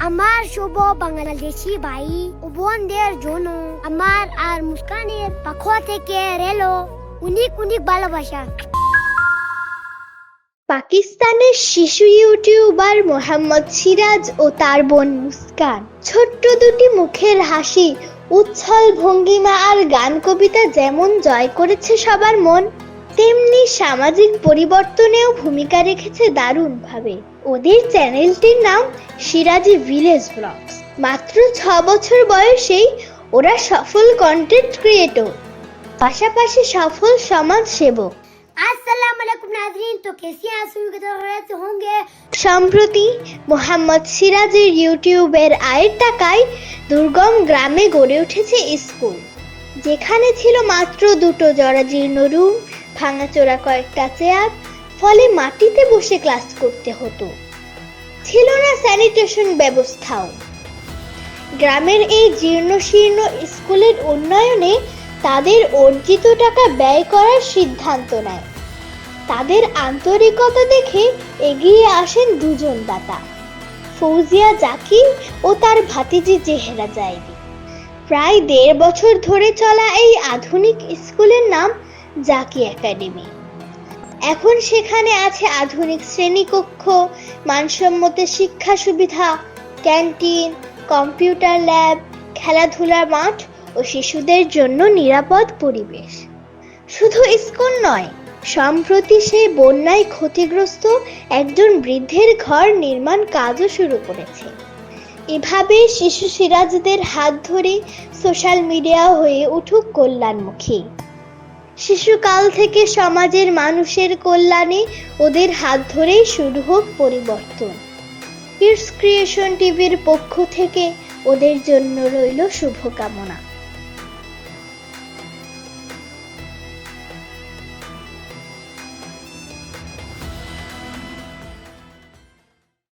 আমার শুভ বাংলাদেশি ভাই ও বোনদের জন্য আমার আর মুস্কানের পক্ষ থেকে রেলো। অনেক অনেক ভালোবাসা। পাকিস্তানের শিশু ইউটিউবার মোহাম্মদ সিরাজ ও তার বোন মুস্কান। ছোট্ট দুটি মুখের হাসি, উচ্ছল ভঙ্গিমা আর গান কবিতা যেমন জয় করেছে সবার মন তেমনি সামাজিক পরিবর্তনেও ভূমিকা রেখেছে দারুণভাবে। ওদের চ্যানেলটির নাম সিরাজি ভিলেজ ব্লগস। মাত্র ছ বছর বয়সেই ওরা সফল কন্টেন্ট ক্রিয়েটর পাশাপাশি সফল সমাজ সেবক আসসালামু আলাইকুম নাজরিন তো কেসি আসুর কে হোঙ্গে? সম্প্রতি মোহাম্মদ সিরাজের ইউটিউবের আয়ের টাকায় দুর্গম গ্রামে গড়ে উঠেছে স্কুল যেখানে ছিল মাত্র দুটো জরাজীর্ণ রুম ভাঙাচোরা কয়েকটা চেয়ার, ফলে মাটিতে বসে ক্লাস করতে হতো। ছিল না স্যানিটেশন ব্যবস্থাও। গ্রামের এই জীর্ণশীর্ণ স্কুলের উন্নয়নে তাদের অর্জিত টাকা ব্যয় করার সিদ্ধান্ত নেয়। তাদের আন্তরিকতা দেখে এগিয়ে আসেন দুজন দাতা, ফৌজিয়া জাকির ও তার ভাতিজি জেহেরা জাইদি প্রায় দেড় বছর ধরে চলা এই আধুনিক স্কুলের নাম জাকি একাডেমি। এখন সেখানে আছে আধুনিক শ্রেণীকক্ষ, মানসম্মত শিক্ষা সুবিধা, ক্যান্টিন, কম্পিউটার ল্যাব, খেলাধুলার মাঠ ও শিশুদের জন্য নিরাপদ পরিবেশ। শুধু স্কুল নয়, সম্প্রতি সেই বন্যায় ক্ষতিগ্রস্ত একজন বৃদ্ধের ঘর নির্মাণ কাজও শুরু করেছে। এভাবে শিশু সিরাজদের হাত ধরে সোশ্যাল মিডিয়া হয়ে উঠুক কল্যাণমুখী। শিশুকাল থেকে সমাজের মানুষের কল্যাণে ওদের হাত ধরেই শুরু হোক পরিবর্তন। কিডস ক্রিয়েশন টিভির পক্ষ থেকে ওদের জন্য রইল শুভকামনা।